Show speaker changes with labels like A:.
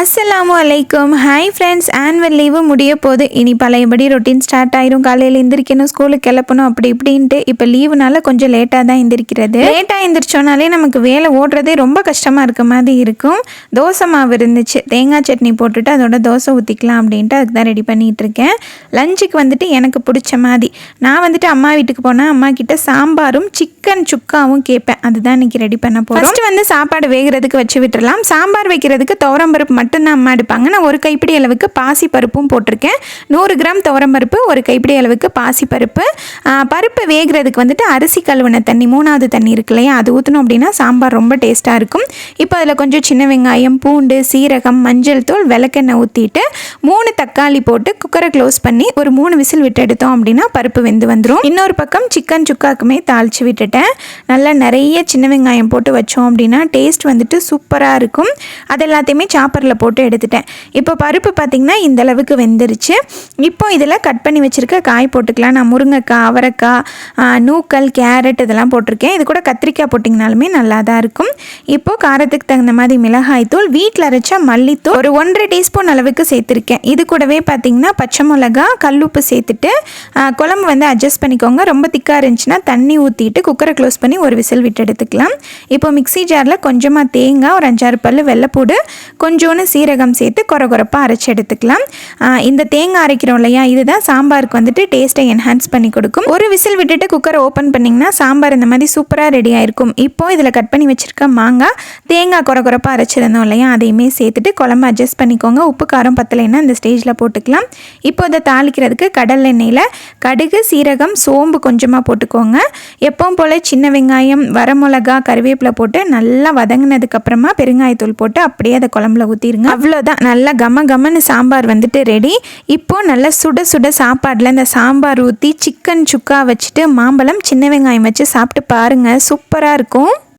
A: அஸ்ஸலாமு அலைக்கும். Hi friends annual leave முடிய போது இனி பழையபடி ரொட்டீன் ஸ்டார்ட் ஆயிரும். காலையில் எந்திரிக்கணும் ஸ்கூலுக்கு கிளப்பணும் அப்படி இப்படின்ட்டு. இப்போ லீவுனால கொஞ்சம் லேட்டாக தான் எந்திரிக்கிறது. லேட்டாக எந்திரிச்சோனாலே நமக்கு வேலை ஓடுறதே ரொம்ப கஷ்டமாக இருக்க மாதிரி இருக்கும். தோசை மாவு இருந்துச்சு. தேங்காய் சட்னி போட்டுட்டு அதோட தோசை ஊற்றிக்கலாம் அப்படின்ட்டு அதுக்கு தான் ரெடி பண்ணிகிட்டு இருக்கேன். லஞ்சுக்கு வந்துட்டு எனக்கு பிடிச்ச மாதிரி. நான் வந்துட்டு அம்மா வீட்டுக்கு போனால் அம்மா கிட்ட சாம்பாரும் சிக்கன் சுக்காவும் கேட்பேன். அதுதான் இன்றைக்கி ரெடி பண்ண போகிறோம் ஃபர்ஸ்ட் வந்து சாப்பாடு வேகிறதுக்கு வச்சு விட்டுறலாம். சாம்பார் வைக்கிறதுக்கு துவரம்பருப்பு மட்டும் மட்டும்தான் அம்மா எடுப்பாங்க. நான் ஒரு கைப்பிடி அளவுக்கு பாசி பருப்பும் போட்டிருக்கேன். நூறு கிராம் துவரம்பருப்பு ஒரு கைப்பிடி அளவுக்கு பாசி பருப்பு பருப்பு வேகிறதுக்கு வந்துட்டு அரிசி கழுவின தண்ணி மூணாவது தண்ணி இருக்கு இல்லையா? அது ஊற்றணும் அப்படின்னா சாம்பார் ரொம்ப டேஸ்ட்டாக இருக்கும். இப்போ அதில் கொஞ்சம் சின்ன வெங்காயம் பூண்டு சீரகம் மஞ்சள் தூள் விளக்கெண்ணெய் ஊற்றிட்டு மூணு தக்காளி போட்டு குக்கரை க்ளோஸ் பண்ணி ஒரு மூணு விசில் விட்டு எடுத்தோம் அப்படின்னா பருப்பு வெந்து வந்துடும் இன்னொரு பக்கம் சிக்கன் சுக்காக்குமே தாளித்து விட்டுட்டேன். நல்லா நிறைய சின்ன வெங்காயம் போட்டு வச்சோம் அப்படின்னா டேஸ்ட் வந்துட்டு சூப்பராக இருக்கும். அது எல்லாத்தையுமே சாப்பரில் போட்டு எடுத்துட்டேன். இப்போ பருப்பு பார்த்திங்கன்னா இந்தளவுக்கு வெந்துருச்சு. இப்போ இதில் கட் பண்ணி வச்சுருக்க காய் போட்டுக்கலாம். நான் முருங்கைக்காய் அவரைக்காய் நூக்கல் கேரட் இதெல்லாம் போட்டிருக்கேன். இது கூட கத்திரிக்காய் போட்டிங்கனாலுமே நல்லா தான் இருக்கும். இப்போது காரத்துக்கு தகுந்த மாதிரி மிளகாய் தூள் வீட்டில் அரைச்ச மல்லித்தூள் ஒரு ஒன்றரை டீஸ்பூன் அளவுக்கு சேர்த்துருக்கேன். இது கூடவே பார்த்திங்கன்னா பச்சை மிளகா கல்லுப்பு சேர்த்துட்டு குழம்பு வந்து அட்ஜஸ்ட் பண்ணிக்கோங்க. ரொம்ப திக்காக இருந்துச்சுன்னா தண்ணி ஊற்றிட்டு குக்கரை க்ளோஸ் பண்ணி ஒரு விசில் விட்டு எடுத்துக்கலாம். இப்போ மிக்ஸி ஜாரில் கொஞ்சமாக தேங்காய் ஒரு அஞ்சாறு பல் வெள்ளைப்பூடு கொஞ்சோண்டு சீரகம் சேர்த்து கொர கொரப்பாக அரைச்சி எடுத்துக்கலாம். இந்த தேங்காய் அரைக்கிறோம் இல்லையா? இதுதான் சாம்பாருக்கு வந்துட்டு டேஸ்ட்டை என்ஹான்ஸ் பண்ணி கொடுக்கும். ஒரு விசில் விட்டுட்டு குக்கரை ஓப்பன் பண்ணிங்கன்னா சாம்பார் இந்த மாதிரி சூப்பராக ரெடி ஆயிருக்கும். இப்போ இதில் கட் பண்ணி வச்சுருக்க மாங்காய் தேங்காய் கொர அரைச்சிருந்தோம் இல்லையா? அதையுமே சேர்த்துட்டு குழம்பு அட்ஜஸ்ட் பண்ணிக்கோங்க. உப்பு காரம் பத்தலைன்னா இந்த ஸ்டேஜில் போட்டுக்கலாம். இப்போ இதை தாளிக்கிறதுக்கு கடல் எண்ணெயில் கடுகு சீரகம் சோம்பு கொஞ்சமாக போட்டுக்கோங்க. எப்பவும் போல் சின்ன வெங்காயம் வரமிளகா கருவேப்பிலை போட்டு நல்லா வதங்கினதுக்கப்புறமா பெருங்காயத்தூள் போட்டு அப்படியே அதை குழம்புல ஊற்றிடுங்க அவ்வளோதான். நல்லா கம கமன்னு சாம்பார் வந்துட்டு ரெடி இப்போது நல்லா சுட சுட சாப்பாடில் இந்த சாம்பார் ஊற்றி சிக்கன் சுக்கா வச்சுட்டு மாம்பழம் சின்ன வெங்காயம் வச்சு சாப்பிட்டு பாருங்கள் சூப்பராக இருக்கும்.